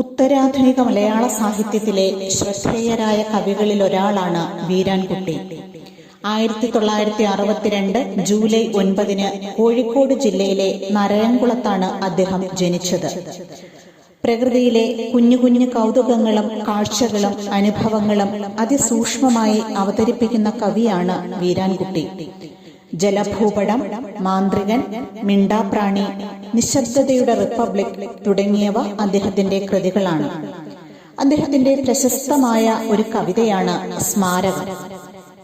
ഉത്തരാധുനിക മലയാള സാഹിത്യത്തിലെ ശ്രദ്ധേയരായ കവികളിൽ ഒരാളാണ് വീരാൻകുട്ടി. ആയിരത്തി തൊള്ളായിരത്തി അറുപത്തിരണ്ട് ജൂലൈ ഒൻപതിന് കോഴിക്കോട് ജില്ലയിലെ നരയൻകുളത്താണ് അദ്ദേഹം ജനിച്ചത്. പ്രകൃതിയിലെ കുഞ്ഞു കുഞ്ഞു കൗതുകങ്ങളും കാഴ്ചകളും അനുഭവങ്ങളും അതിസൂക്ഷ്മമായി അവതരിപ്പിക്കുന്ന കവിയാണ് വീരാൻകുട്ടി. ജലഭൂപടം മാന്ത്രികൻ മിണ്ടാപ്രാണി നിശബ്ദതയുടെ റിപ്പബ്ലിക് തുടങ്ങിയവ അദ്ദേഹത്തിന്റെ കൃതികളാണ്. അദ്ദേഹത്തിന്റെ പ്രശസ്തമായ ഒരു കവിതയാണ് സ്മാരകം.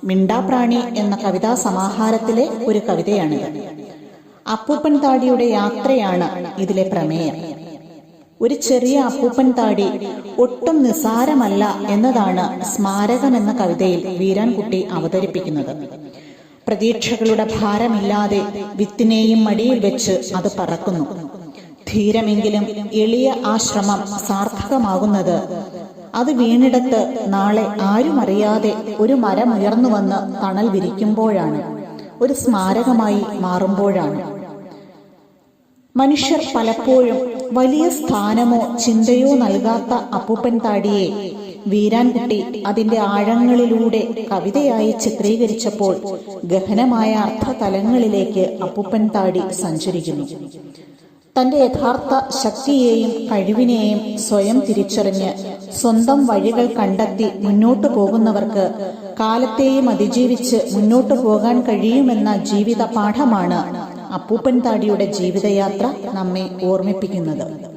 മിണ്ടാപ്രാണി എന്ന കവിതാ സമാഹാരത്തിലെ ഒരു കവിതയാണ് അപ്പൂപ്പൻ താടിയുടെ യാത്രയാണ് ഇതിലെ പ്രമേയം. ഒരു ചെറിയ അപ്പൂപ്പൻ താടി ഒട്ടും നിസാരമല്ല എന്നതാണ് സ്മാരകം എന്ന കവിതയിൽ വീരാൻകുട്ടി അവതരിപ്പിക്കുന്നത്. പ്രതീക്ഷകളുടെ ഭാരമില്ലാതെ വിത്തിനെയും മടിയിൽ വെച്ച് അത് പറക്കുന്നു. ധീരമെങ്കിലും എളിയ ആ ശ്രമം സാർത്ഥകമാകുന്നത് അത് വീണിടത്ത് നാളെ ആരും അറിയാതെ ഒരു മരം ഉയർന്നു വന്ന് തണൽ വിരിക്കുമ്പോഴാണ് ഒരു സ്മാരകമായി മാറുമ്പോഴാണ്. മനുഷ്യർ പലപ്പോഴും വലിയ സ്ഥാനമോ ചിന്തയോ നൽകാത്ത അപ്പൂപ്പൻ താടിയെ വീരാൻകുട്ടി അതിന്റെ ആഴങ്ങളിലൂടെ കവിതയായി ചിത്രീകരിച്ചപ്പോൾ ഗഹനമായ അർത്ഥതലങ്ങളിലേക്ക് അപ്പൂപ്പൻ താടി സഞ്ചരിക്കുന്നു. തന്റെ യഥാർത്ഥ ശക്തിയെയും കഴിവിനെയും സ്വയം തിരിച്ചറിഞ്ഞ് സ്വന്തം വഴികൾ കണ്ടെത്തി മുന്നോട്ടു പോകുന്നവർക്ക് കാലത്തെയും അതിജീവിച്ച് മുന്നോട്ടു പോകാൻ കഴിയുമെന്ന ജീവിത പാഠമാണ് അപ്പൂപ്പൻ താടിയുടെ ജീവിതയാത്ര നമ്മെ ഓർമ്മിപ്പിക്കുന്നത്.